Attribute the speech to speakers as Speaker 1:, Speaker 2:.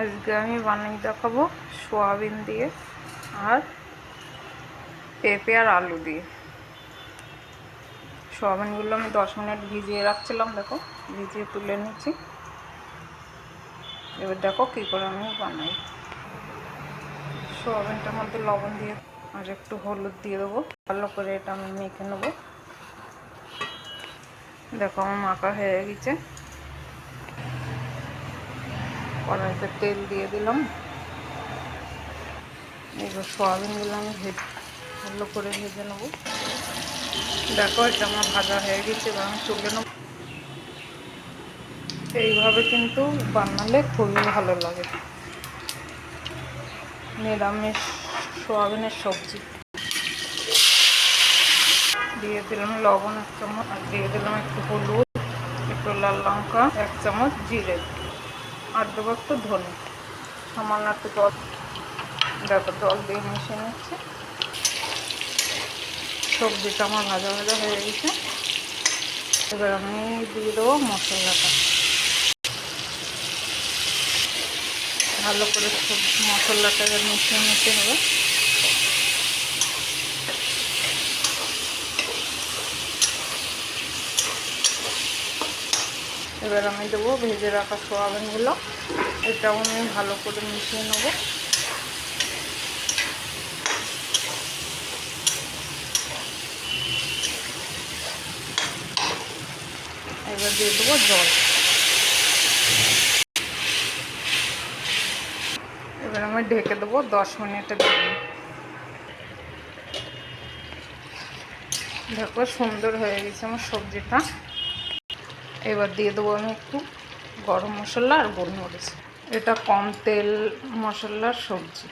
Speaker 1: আজকে আমি বানিয়ে দেখাবো সোয়াবিন দিয়ে আর পেঁপে আর আলু দিয়ে। সোয়াবিনগুলো আমি দশ মিনিট ভিজিয়ে রাখছিলাম, দেখো, ভিজিয়ে তুলে নিচ্ছি। এবার দেখো কী করে আমি বানাই। সোয়াবিনটার মধ্যে লবণ দিয়ে আর একটু হলুদ দিয়ে দেবো। ভালো করে এটা আমি মেখে নেব। দেখো, আমার মাখা হয়ে গেছে। কড়াইতে তেল দিয়ে দিলাম। এবার সোয়াবিনগুলো আমি ভেজে ভালো করে ভেজে নেব। দেখো, এটা আমার ভাজা হয়ে গেছে এবার আমি তুলে নেব। এইভাবে কিন্তু বানালে খুবই ভালো লাগে। নিরামিষ সোয়াবিনের সবজি। দিয়ে দিলাম লবণ এক চামচ, আর দিয়ে দিলাম একটু হলুদ, একটু লাল লঙ্কা, এক চামচ জিরে। দেবো ধনে। সামান্য একটু জল, দেখো জল দিয়ে মিশিয়ে নিচ্ছে। সবজিটা আমার ভাজা ভাজা হয়ে গেছে। এবার আমি দিয়ে দেবো মশলাটা। ভালো করে সবজি মশলাটাকে মিশিয়ে নিতে হবে। এবার আমি দেবো ভেজে রাখা সোয়াবিনগুলো। এটাও আমি ভালো করে মিশিয়ে নেব। এবার দিয়ে দেবো জল। এবার আমি ঢেকে দেবো দশ মিনিটের জন্য। দেখো সুন্দর হয়ে গেছে আমার সবজিটা। এবার দিয়ে দেবো আমি একটু গরম মশলা আর গোলমরিচ। এটা কম তেল মশলার সবজি।